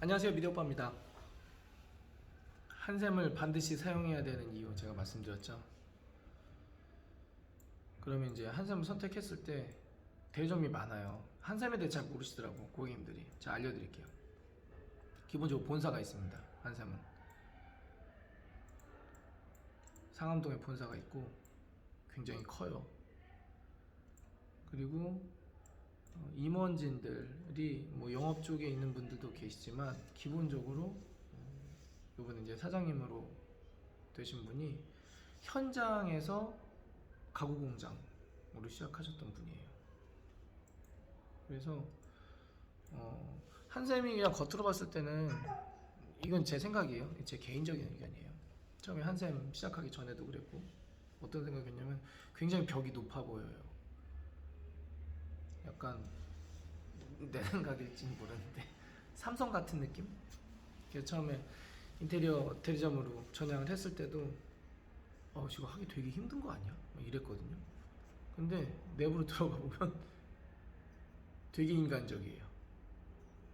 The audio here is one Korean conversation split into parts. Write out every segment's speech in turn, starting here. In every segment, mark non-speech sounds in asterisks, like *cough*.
안녕하세요 미디어빠입니다. 한샘을 반드시 사용해야 되는 이유 제가 말씀드렸죠. 그러면 이제 한샘을 선택했을 때 대점이 많아요. 한샘에 대해 잘 모르시더라고 고객님들이. 제가 알려드릴게요. 기본적으로 본사가 있습니다 한샘은. 상암동에 본사가 있고 굉장히 커요. 그리고 어, 임원진들이 뭐 영업 쪽에 있는 분들도 계시지만 기본적으로 이번에 이제 사장님으로 되신 분이 현장에서 가구 공장으로 시작하셨던 분이에요. 그래서 어, 한샘이 그냥 겉으로 봤을 때는 이건 제 생각이에요. 제 개인적인 의견이에요. 처음에 한샘 시작하기 전에도 그랬고 어떤 생각이었냐면 굉장히 벽이 높아 보여요. 약간 내 생각일지는 모르는데 *laughs* 삼성 같은 느낌? 처음에 인테리어 대리점으로 전향을 했을 때도 어 이거 하기 되게 힘든 거 아니야? 막 이랬거든요. 근데 내부로 들어가 보면 *laughs* 되게 인간적이에요.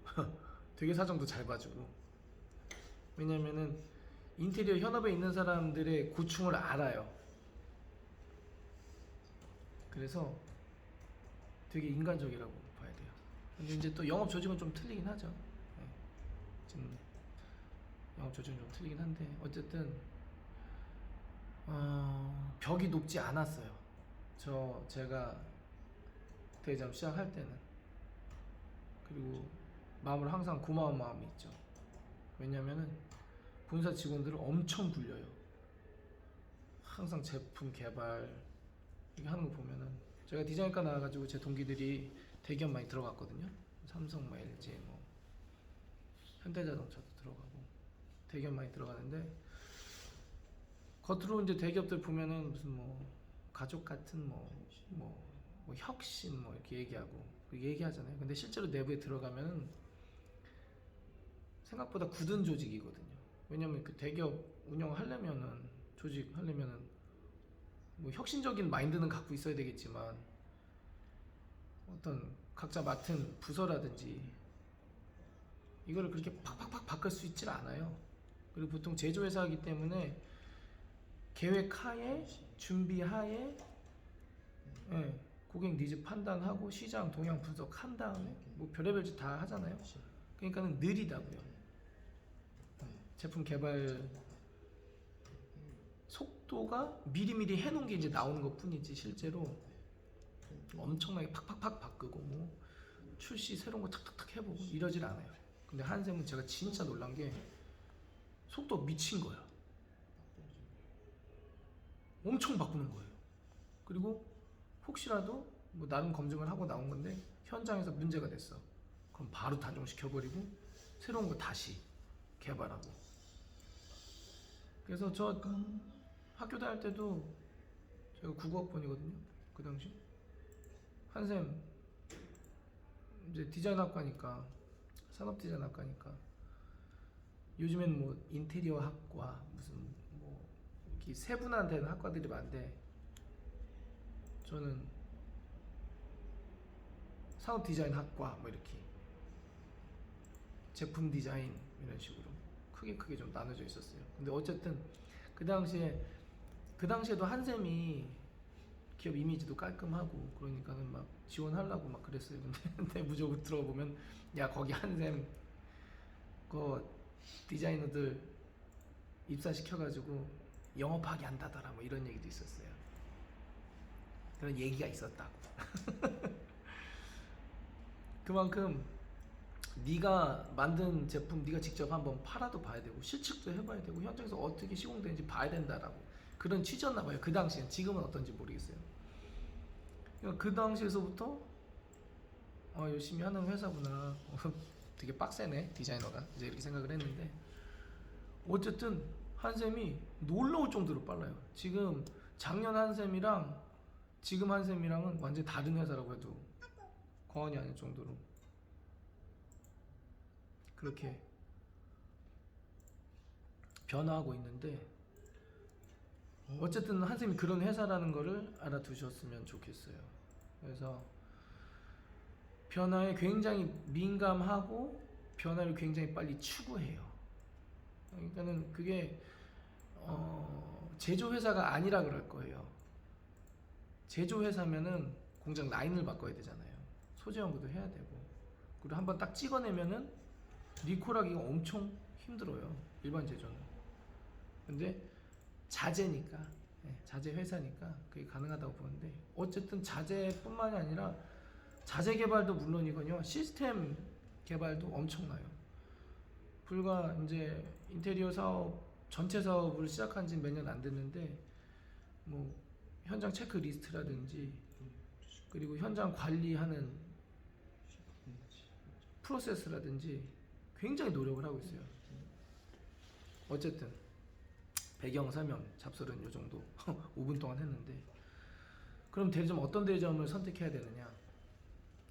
*laughs* 되게 사정도 잘 봐주고 왜냐면은 인테리어 현업에 있는 사람들의 고충을 알아요. 그래서 되게 인간적이라고 봐야 돼요. 근데 이제 또 영업 조직은 좀 틀리긴 하죠. 네. 지금 영업 조직은 좀 틀리긴 한데 어쨌든 어, 벽이 높지 않았어요. 저 제가 대리점 시작할 때는 그리고 마음을 항상 고마운 마음이 있죠. 왜냐면은 본사 직원들을 엄청 굴려요. 항상 제품 개발 이렇게 하는 거 보면은 제가 디자인과 나와가지고 제 동기들이 대기업 많이 들어갔거든요. 삼성, 뭐 LG, 뭐 현대자동차도 들어가고 대기업 많이 들어가는데 겉으로 이제 대기업들 보면은 무슨 뭐 가족 같은 뭐 뭐 뭐 혁신 뭐 이렇게 얘기하고 얘기하잖아요. 근데 실제로 내부에 들어가면은 생각보다 굳은 조직이거든요. 왜냐면 그 대기업 운영하려면은 조직 하려면은 뭐 혁신적인 마인드는 갖고 있어야 되겠지만 어떤 각자 맡은 부서라든지 이거를 그렇게 팍팍팍 바꿀 수 있질 않아요. 그리고 보통 제조회사이기 때문에 계획 하에 준비 하에 예, 고객 니즈 판단하고 시장 동향 분석한 다음에 뭐 별의별 짓 다 하잖아요. 그러니까는 느리다고요. 제품 개발 속도가 미리미리 해놓은 게 이제 나오는 것 뿐이지 실제로 엄청나게 팍팍팍 바꾸고 뭐 출시 새로운 거 탁탁탁 해보고 이러질 않아요. 근데 한샘은 제가 진짜 놀란 게 속도 미친 거야. 엄청 바꾸는 거예요. 그리고 혹시라도 뭐 나름 검증을 하고 나온 건데 현장에서 문제가 됐어. 그럼 바로 단종시켜 버리고 새로운 거 다시 개발하고. 그래서 저 학교 다닐 때도 제가 국어학번이거든요. 그 당시 한샘 이제 디자인학과니까 산업 디자인학과니까 요즘엔 뭐 인테리어 학과 무슨 뭐 이렇게 세분화되는 학과들이 많은데 저는 산업 디자인 학과 뭐 이렇게 제품 디자인 이런 식으로 크게 크게 좀 나눠져 있었어요. 근데 어쨌든 그 당시에 그 당시에도 한샘이 기업 이미지도 깔끔하고 그러니까는 막 지원하려고 막 그랬어요. 근데 내부적으로 들어가 보면 야 거기 한샘 그 디자이너들 입사시켜가지고 영업하게 한다더라 뭐 이런 얘기도 있었어요. 그런 얘기가 있었다고. *laughs* 그만큼 네가 만든 제품 네가 직접 한번 팔아도 봐야 되고 실측도 해봐야 되고 현장에서 어떻게 시공되는지 봐야 된다라고 그런 취지였나 봐요. 그 당시엔. 지금은 어떤지 모르겠어요. 그러니까 그 당시에서부터 어, 열심히 하는 회사구나. *laughs* 되게 빡세네 디자이너가. 이제 이렇게 생각을 했는데. 어쨌든 한샘이 놀라울 정도로 빨라요. 지금 작년 한샘이랑 지금 한샘이랑은 완전 히 다른 회사라고 해도 과언이 아닐 정도로 그렇게 변화하고 있는데 어쨌든 한샘이 그런 회사라는 거를 알아두셨으면 좋겠어요. 그래서 변화에 굉장히 민감하고 변화를 굉장히 빨리 추구해요. 그러니까는 그게 어, 제조 회사가 아니라 그럴 거예요. 제조 회사면은 공장 라인을 바꿔야 되잖아요. 소재 연구도 해야 되고 그리고 한번 딱 찍어내면은 리콜하기가 엄청 힘들어요. 일반 제조는. 근데 자재니까 예, 자재 회사니까 그게 가능하다고 보는데 어쨌든 자재뿐만이 아니라 자재 개발도 물론이거든요. 시스템 개발도 엄청나요. 불과 이제 인테리어 사업 전체 사업을 시작한 지 몇 년 안 됐는데 뭐 현장 체크 리스트라든지 그리고 현장 관리하는 프로세스라든지 굉장히 노력을 하고 있어요. 어쨌든 배경 설명 잡설은 요 정도 *laughs* 5분 동안 했는데 그럼 대리점 어떤 대리점을 선택해야 되느냐?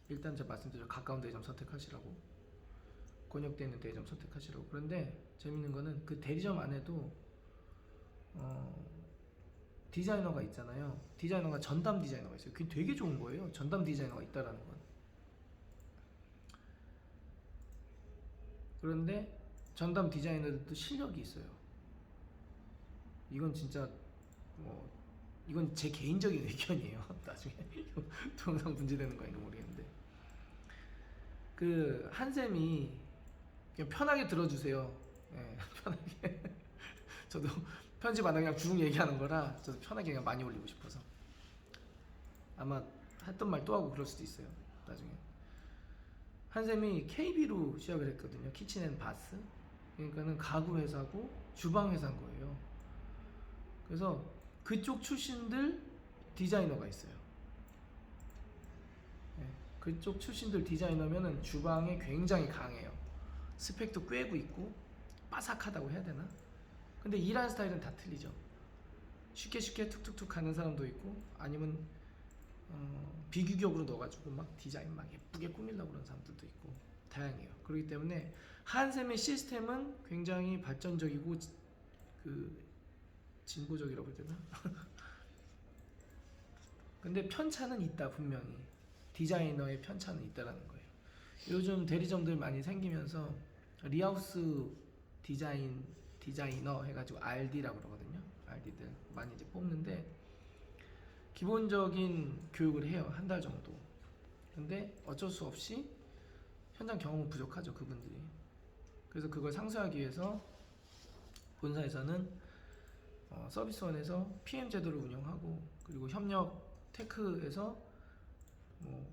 일단 제가 말씀드려 가까운 대리점 선택하시라고 권역돼 있는 대리점 선택하시라고 그런데 재밌는 거는 그 대리점 안에도 어, 디자이너가 있잖아요. 디자이너가 전담 디자이너가 있어요. 그게 되게 좋은 거예요. 전담 디자이너가 있다라는 건. 그런데 전담 디자이너들도 실력이 있어요. 이건 진짜 뭐 이건 제 개인적인 *laughs* 의견이에요. 나중에 *laughs* 동영상 분제되는 거 아닌가 모르겠는데 그 한쌤이 그냥 편하게 들어주세요. 예, *laughs* 편하게. 저도 편집 안 하고 그냥 쭉 얘기하는 거라 저도 편하게 그냥 많이 올리고 싶어서 아마 했던 말 또 하고 그럴 수도 있어요. 나중에 한쌤이 KB로 시작을 했거든요. 키친앤바스. 그러니까는 가구 회사고 주방 회사인 거예요. 그래서 그쪽 출신들 디자이너가 있어요. 예, 그쪽 출신들 디자이너면은 주방에 굉장히 강해요. 스펙도 꿰고 있고 바삭하다고 해야 되나? 근데 일하는 스타일은 다 틀리죠. 쉽게 쉽게 툭툭툭 가는 사람도 있고 아니면 어, 비규격으로 넣어가지고 막 디자인 막 예쁘게 꾸밀려고 그러는 사람들도 있고 다양해요. 그렇기 때문에 한샘의 시스템은 굉장히 발전적이고 지- 그 진보적이라고 해야 되나? *laughs* 근데 편차는 있다 분명히 디자이너의 편차는 있다라는 거예요. 요즘 대리점들 많이 생기면서 리하우스 디자인 디자이너 해가지고 RD라고 그러거든요. RD들 많이 이제 뽑는데 기본적인 교육을 해요 한 달 정도. 근데 어쩔 수 없이 현장 경험은 부족하죠 그분들이. 그래서 그걸 상쇄하기 위해서 본사에서는 어, 서비스원에서 PM 제도를 운영하고 그리고 협력 테크에서 뭐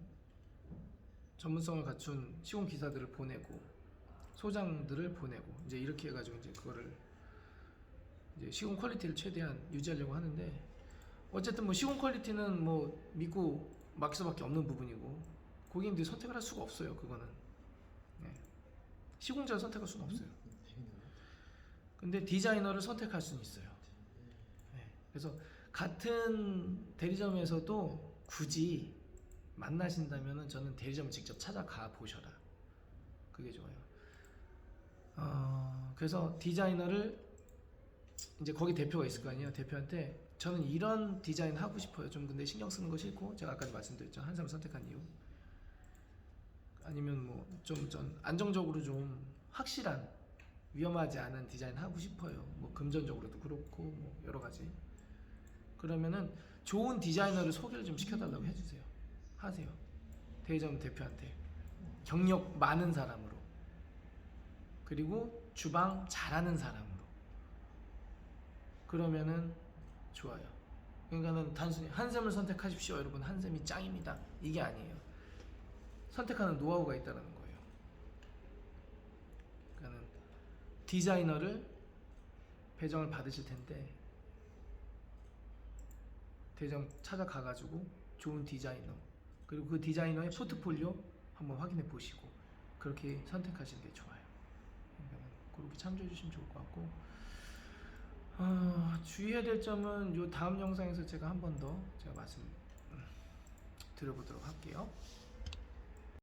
전문성을 갖춘 시공 기사들을 보내고 소장들을 보내고 이제 이렇게 해가지고 이제 그거를 이제 시공 퀄리티를 최대한 유지하려고 하는데 어쨌든 뭐 시공 퀄리티는 뭐 믿고 맡길 수밖에 없는 부분이고 고객님들이 선택을 할 수가 없어요 그거는 네. 시공자를 선택할 수는 없어요 근데 디자이너를 선택할 수는 있어요 네. 그래서 같은 대리점에서도 굳이 만나신다면은 저는 대리점을 직접 찾아가 보셔라 그게 좋아요 어, 그래서 디자이너를 이제 거기 대표가 있을 거 아니에요. 대표한테 저는 이런 디자인 하고 싶어요. 좀 근데 신경 쓰는 거 싫고 제가 아까 말씀드렸죠. 한샘을 선택한 이유. 아니면 뭐 좀 전 안정적으로 좀 확실한 위험하지 않은 디자인 하고 싶어요. 뭐 금전적으로도 그렇고 뭐 여러 가지. 그러면은 좋은 디자이너를 소개를 좀 시켜달라고 해주세요. 하세요. 대리점 대표한테 경력 많은 사람으로 그리고 주방 잘하는 사람으로 그러면은 좋아요. 그러니까는 단순히 한샘을 선택하십시오, 여러분. 한샘이 짱입니다. 이게 아니에요. 선택하는 노하우가 있다는 거예요. 그러니까는 디자이너를 배정을 받으실 텐데 대장 찾아가가지고 좋은 디자이너 그리고 그 디자이너의 포트폴리오 한번 확인해 보시고 그렇게 선택하시는 게 좋아요. 그렇게 참조해 주시면 좋을 것 같고 어, 주의해야 될 점은 요 다음 영상에서 제가 한 번 더 제가 말씀 음, 드려보도록 할게요.